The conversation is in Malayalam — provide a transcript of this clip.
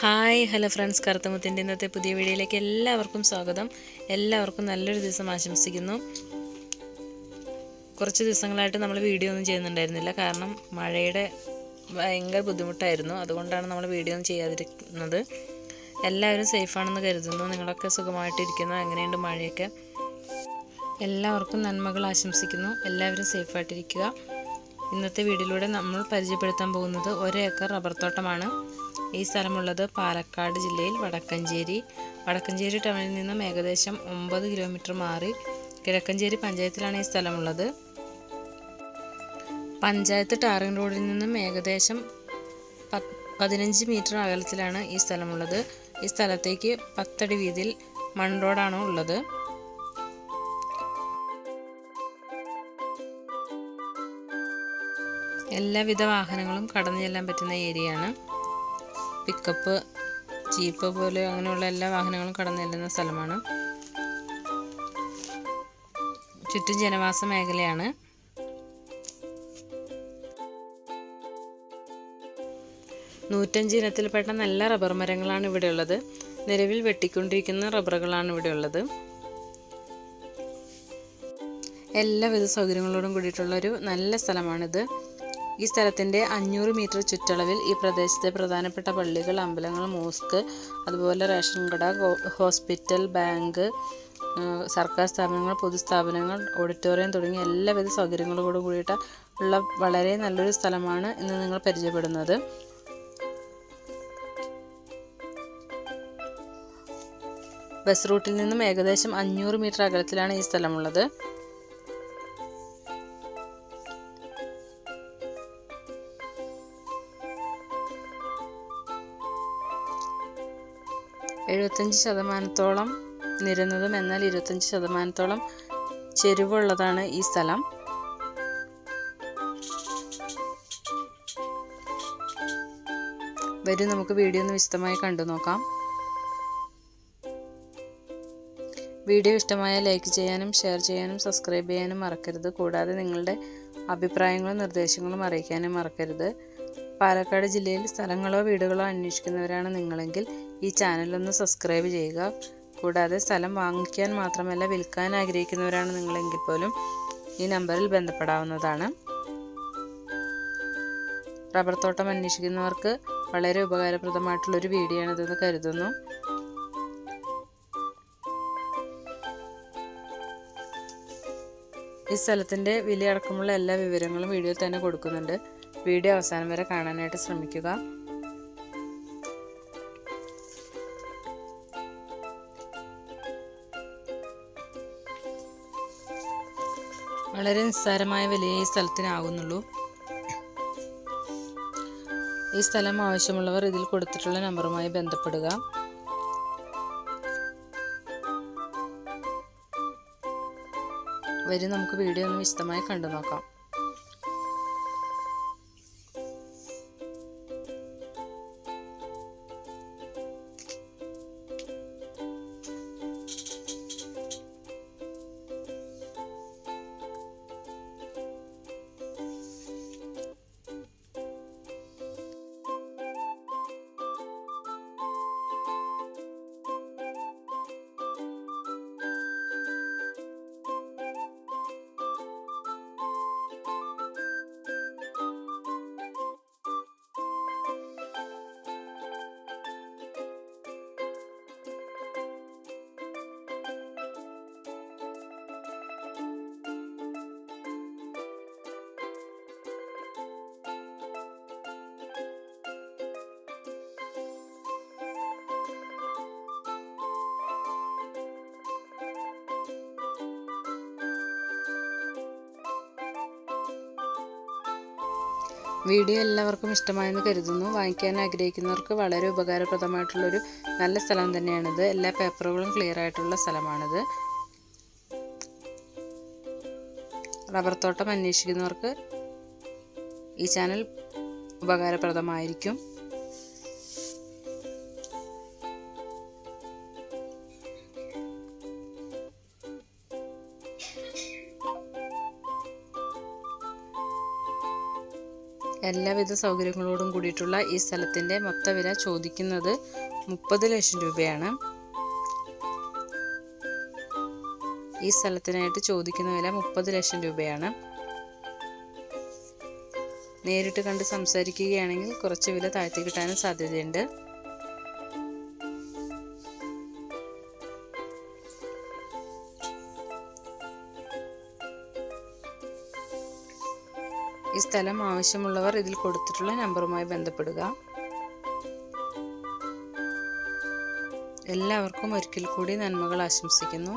Hi hello friends. കറുത്തമുത്തിന്റെ ഇന്നത്തെ പുതിയ വീഡിയോയിലേക്ക് എല്ലാവർക്കും സ്വാഗതം. എല്ലാവർക്കും നല്ലൊരു ദിവസം ആശംസിക്കുന്നു. കുറച്ച് ദിവസങ്ങളായിട്ട് നമ്മൾ വീഡിയോ ഒന്നും ചെയ്യുന്നുണ്ടായിരുന്നില്ല. കാരണം മഴയുടെ ഭയങ്കര ബുദ്ധിമുട്ടായിരുന്നു. അതുകൊണ്ടാണ് നമ്മൾ വീഡിയോ ഒന്നും ചെയ്യാതിരിക്കുന്നത്. എല്ലാവരും സേഫാണെന്ന് കരുതുന്നു. നിങ്ങളൊക്കെ സുഖമായിട്ടിരിക്കുന്നു. എങ്ങനെയുണ്ട് മഴയൊക്കെ. എല്ലാവർക്കും നന്മകൾ ആശംസിക്കുന്നു. എല്ലാവരും സേഫായിട്ടിരിക്കുക. ഇന്നത്തെ വീഡിയോയിലൂടെ നമ്മൾ പരിചയപ്പെടുത്താൻ പോകുന്നത് ഒരേക്കർ റബ്ബർ തോട്ടമാണ്. ഈ സ്ഥലമുള്ളത് പാലക്കാട് ജില്ലയിൽ വടക്കഞ്ചേരി. വടക്കഞ്ചേരി ടൗണിൽ നിന്നും ഏകദേശം ഒമ്പത് കിലോമീറ്റർ മാറി കിഴക്കഞ്ചേരി പഞ്ചായത്തിലാണ് ഈ സ്ഥലമുള്ളത്. പഞ്ചായത്ത് ടാറിംഗ് റോഡിൽ നിന്നും ഏകദേശം പതിനഞ്ച് മീറ്റർ അകലത്തിലാണ് ഈ സ്ഥലമുള്ളത്. ഈ സ്ഥലത്തേക്ക് പത്തടി വീതിയിൽ മൺ റോഡാണ് ഉള്ളത്. എല്ലാവിധ വാഹനങ്ങളും കടന്നു ചെല്ലാൻ പറ്റുന്ന ഏരിയയാണ്. പിക്കപ്പ് ജീപ്പ് പോലെ അങ്ങനെയുള്ള എല്ലാ വാഹനങ്ങളും കടന്നു ചെല്ലുന്ന സ്ഥലമാണ്. ചുറ്റും ജനവാസ മേഖലയാണ്. നൂറ്റഞ്ച് ഇനത്തിൽപ്പെട്ട നല്ല റബ്ബർ മരങ്ങളാണ് ഇവിടെയുള്ളത് നിലവിൽ വെട്ടിക്കൊണ്ടിരിക്കുന്ന റബ്ബറുകളാണ് ഇവിടെയുള്ളത് എല്ലാവിധ സൗകര്യങ്ങളോടും കൂടിയിട്ടുള്ളൊരു നല്ല സ്ഥലമാണിത്. ഈ സ്ഥലത്തിന്റെ അഞ്ഞൂറ് മീറ്റർ ചുറ്റളവിൽ ഈ പ്രദേശത്തെ പ്രധാനപ്പെട്ട പള്ളികൾ അമ്പലങ്ങൾ മോസ്ക് അതുപോലെ റേഷൻ കട ഹോസ്പിറ്റൽ ബാങ്ക് സർക്കാർ സ്ഥാപനങ്ങൾ പൊതുസ്ഥാപനങ്ങൾ ഓഡിറ്റോറിയം തുടങ്ങിയ എല്ലാവിധ സൗകര്യങ്ങളോടും കൂടിയിട്ട് ഉള്ള വളരെ നല്ലൊരു സ്ഥലമാണ് ഇന്ന് നിങ്ങൾ പരിചയപ്പെടുന്നത്. ബസ് റൂട്ടിൽ നിന്നും ഏകദേശം അഞ്ഞൂറ് മീറ്റർ അകലത്തിലാണ് ഈ സ്ഥലമുള്ളത്. എഴുപത്തഞ്ച് ശതമാനത്തോളം നിരന്നതും എന്നാൽ ഇരുപത്തഞ്ച് ശതമാനത്തോളം ചെരുവുള്ളതാണ് ഈ സ്ഥലം. വരും നമുക്ക് വീഡിയോ ഒന്ന് വിശദമായി കണ്ടു നോക്കാം. വീഡിയോ ഇഷ്ടമായ ലൈക്ക് ചെയ്യാനും ഷെയർ ചെയ്യാനും സബ്സ്ക്രൈബ് ചെയ്യാനും മറക്കരുത്. കൂടാതെ നിങ്ങളുടെ അഭിപ്രായങ്ങളും നിർദ്ദേശങ്ങളും അറിയിക്കാനും മറക്കരുത്. പാലക്കാട് ജില്ലയിൽ സ്ഥലങ്ങളോ വീടുകളോ അന്വേഷിക്കുന്നവരാണ് നിങ്ങളെങ്കിൽ ഈ ചാനലൊന്ന് സബ്സ്ക്രൈബ് ചെയ്യുക. കൂടാതെ സ്ഥലം വാങ്ങിക്കാൻ മാത്രമല്ല വിൽക്കാൻ ആഗ്രഹിക്കുന്നവരാണ് നിങ്ങളെങ്കിൽ പോലും ഈ നമ്പറിൽ ബന്ധപ്പെടാവുന്നതാണ്. റബ്ബർ തോട്ടം അന്വേഷിക്കുന്നവർക്ക് വളരെ ഉപകാരപ്രദമായിട്ടുള്ളൊരു വീഡിയോ ആണിതെന്ന് കരുതുന്നു. ഈ സ്ഥലത്തിന്റെ വിലയടക്കമുള്ള എല്ലാ വിവരങ്ങളും വീഡിയോയിൽ തന്നെ കൊടുക്കുന്നുണ്ട്. വീഡിയോ അവസാനം വരെ കാണാനായിട്ട് ശ്രമിക്കുക. വളരെ നിസ്സാരമായ വിലയെ ഈ സ്ഥലത്തിനാകുന്നുള്ളൂ ഈ സ്ഥലം ആവശ്യമുള്ളവർ ഇതിൽ കൊടുത്തിട്ടുള്ള നമ്പറുമായി ബന്ധപ്പെടുക. വരും നമുക്ക് വീഡിയോ ഒന്ന് വിശദമായി കണ്ടു നോക്കാം വീഡിയോ എല്ലാവർക്കും ഇഷ്ടമായെന്ന് കരുതുന്നു. വാങ്ങിക്കാൻ ആഗ്രഹിക്കുന്നവർക്ക് വളരെ ഉപകാരപ്രദമായിട്ടുള്ളൊരു നല്ല സ്ഥലം തന്നെയാണിത്. എല്ലാ പേപ്പറുകളും ക്ലിയർ ആയിട്ടുള്ള സ്ഥലമാണിത്. റബ്ബർ തോട്ടം അന്വേഷിക്കുന്നവർക്ക് ഈ ചാനൽ ഉപകാരപ്രദമായിരിക്കും. എല്ലാവിധ സൗകര്യങ്ങളോടും കൂടിയിട്ടുള്ള ഈ സ്ഥലത്തിന്റെ മൊത്ത വില ചോദിക്കുന്നത് മുപ്പത് ലക്ഷം രൂപയാണ്. ഈ സ്ഥലത്തിനായിട്ട് ചോദിക്കുന്ന വില മുപ്പത് ലക്ഷം രൂപയാണ്. നേരിട്ട് കണ്ട് സംസാരിക്കുകയാണെങ്കിൽ കുറച്ച് വില താഴ്ത്തി കിട്ടാനും സാധ്യതയുണ്ട്. ഈ സ്ഥലം ആവശ്യമുള്ളവർ ഇതിൽ കൊടുത്തിട്ടുള്ള നമ്പറുമായി ബന്ധപ്പെടുക. എല്ലാവർക്കും ഒരിക്കൽ കൂടി നന്മകൾ ആശംസിക്കുന്നു.